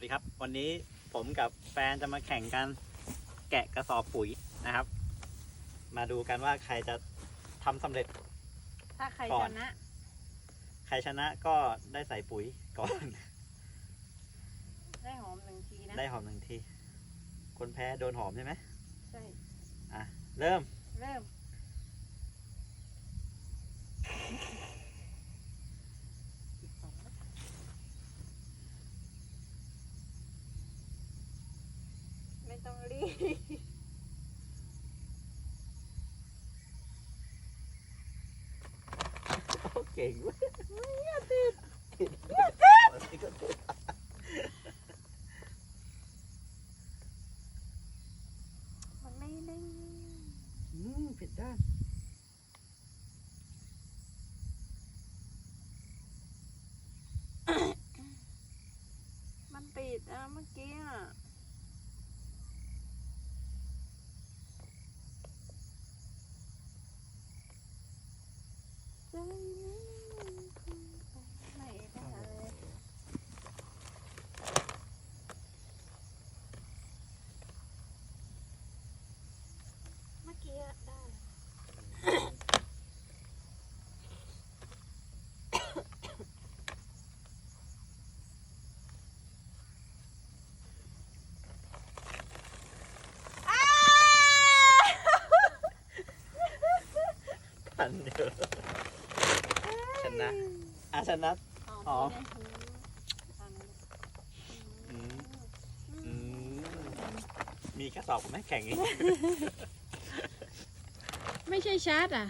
วัสดีครับ วันนี้ผมกับแฟนจะมาแข่งกันแกะกระสอบปุ๋ยนะครับ มาดูกันว่าใครจะทำสำเร็จ ถ้าใครก่อชนนะ ใครชนะก็ได้ใส่ปุ๋ยก่อน ได้หอมหนึ่งทีนะได้หอมหนึ่งที คนแพ้โดนหอมใช่ไหมใช่ อะ เริ่ม เริ่ม ต้องรีบ โอเก่งเว้ยอย่าติดติด มันไม่ได้ อืมผิดด้าน มันติดอ่ะเมื่อกี้อ่ะ ชนะอะชนะ อ๋อ๋อออืมอืมมีกระสอบไหมแข่งนี้ไม่ใช่ชาร์จอะ